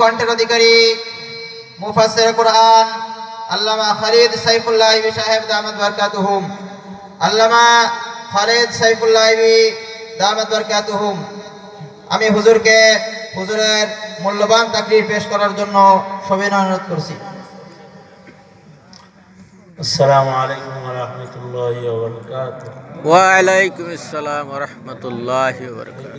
কণ্ঠের অধিকারী মুফাসের কোরআন আল্লামা খালিদ সাইফুল্লাহ সাহেব দামদ বরকাত হুম আল্লামা খালিদ সাইফুল্লাহ দামদ বরকাত হুম আমি হুজুরকে হুজুরের মূল্যবান তাকরির পেশ করার জন্য সবিনয় অনুরোধ করছি। আসসালামু আলাইকুম ওয়া রাহমাতুল্লাহি ওয়া বারাকাতুহু। ওয়া আলাইকুম আসসালাম ওয়া রাহমাতুল্লাহি ওয়া বারাকাতুহু।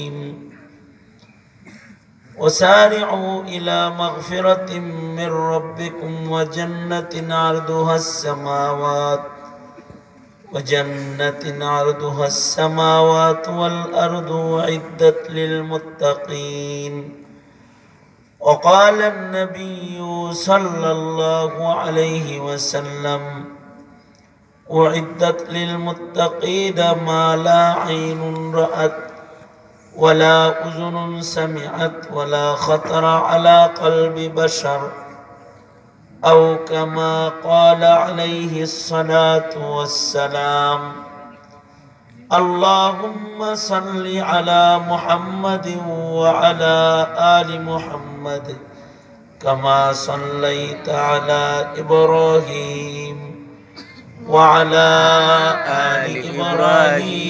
وسارعوا إلى مغفرة من ربكم وجنة عرضها السماوات وجنة عرضها السماوات والأرض أعدت للمتقين. وقال النبي صلى الله عليه وسلم أعدت للمتقين ما لا عين رأت ولا أذن سمعت ولا خطر على قلب بشر أو كما قال عليه الصلاة والسلام اللهم صل على محمد وعلى آل محمد كما صليت على إبراهيم وعلى آل إبراهيم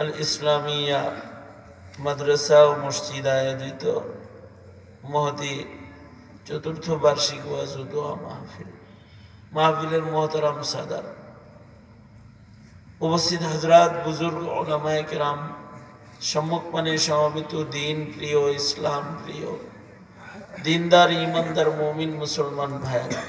আল ইসলামিয়া মাদ্রাসা ও মসজিদ আয়োজিত। মহতি চতুর্থ বার্ষিক ওয়াজ দোয়া মাহফিল। মাহফিলের মহতারাম সাদার। উপস্থিত হাজরাত বুজুর্গ ওলামায় কেরাম সম্মুখপানে সমবেত দিন প্রিয় ইসলাম প্রিয়, দিনদার ইমানদার মমিন, মুসলমান ভাইয়েরা।